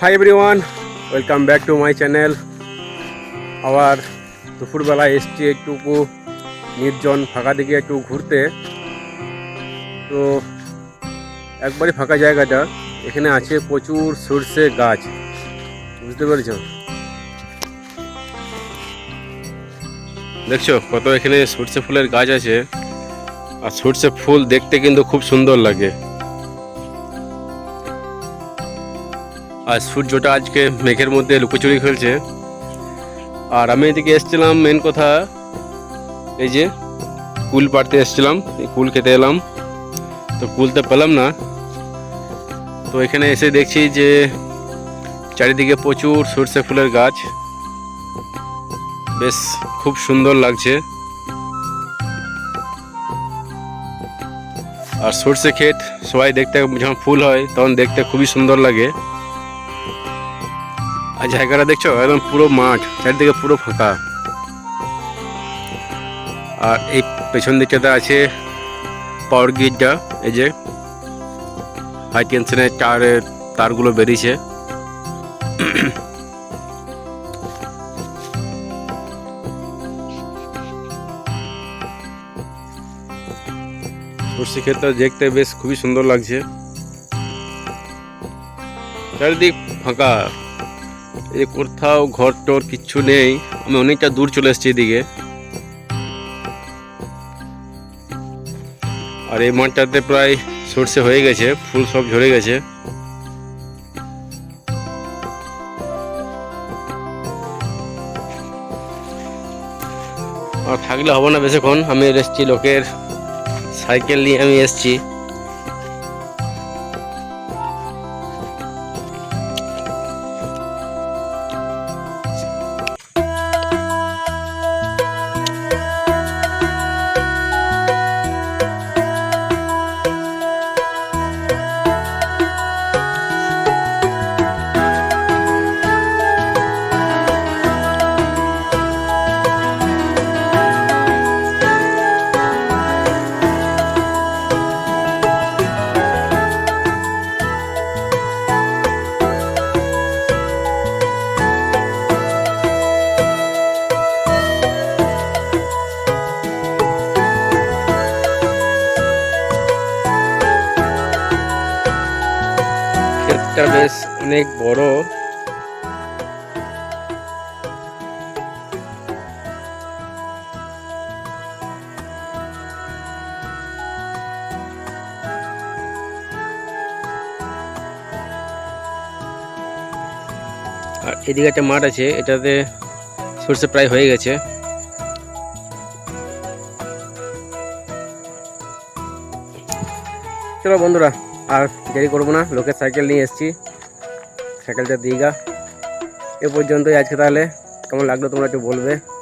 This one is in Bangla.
Hi everyone welcome back to my channel আবার দুপুরবেলা এসছি একটুকু নির্জন ফাঁকা দিকে একটু ঘুরতে। তো একবারই ফাঁকা জায়গাটা, এখানে আছে প্রচুর সর্ষে গাছ। বুঝতে পেরেছ? দেখছ কত এখানে সর্ষে ফুলের গাছ আছে। আর সর্ষে ফুল দেখতে কিন্তু খুব সুন্দর লাগে। আর সূর্যটা আজকে মেঘের মধ্যে লুকোচুরি খেলছে। আর আমি এদিকে এসেছিলাম মেন কথা এই যে কুল পাড়তে এসেছিলাম কুল খেতে এলাম। তো কুল তো পেলাম না। তো এখানে এসে দেখছি যে চারিদিকে প্রচুর সর্ষে ফুলের গাছ। বেশ খুব সুন্দর লাগছে। আর সর্ষে ক্ষেত সবাই দেখতে যখন ফুল হয়, তখন দেখতে খুবই সুন্দর লাগে। আর জায়গাটা দেখছ? একদম পুরো মাঠ, চারিদিকে পুরো ফাঁকা। আর এই পেছন দিকটাতে আছে পাওয়ার গ্রিডটা, এই যে হাই টেনশনের তারের তারগুলো বেরিয়েছে। সর্ষে দেখতে বেশ খুবই সুন্দর লাগছে। চারিদিক ফাঁকা। এই যে কোথাও ঘর টর কিচ্ছু নেই, আমি অনেকটা দূর চলে এসেছি এদিকে। আর এই মাঠটাতে প্রায় সর্ষে হয়ে গেছে, ফুল সব ঝরে গেছে। আর থাকলে হবে না বেশিক্ষণ, আমি এসেছি লোকের সাইকেল নিয়ে, আমি এসেছি। ক্ষেতটা বেশ অনেক বড়। আর এদিকে একটা মাঠ আছে, এটাতে সর্ষে প্রায় হয়ে গেছে। চলো বন্ধুরা আর দেরি করব না লোকের সাইকেল নিয়ে এসেছি। সাইকেলটা দিঘা। এ পর্যন্তই আজকে তাহলে। কেমন লাগল তোমরা একটু বলবে।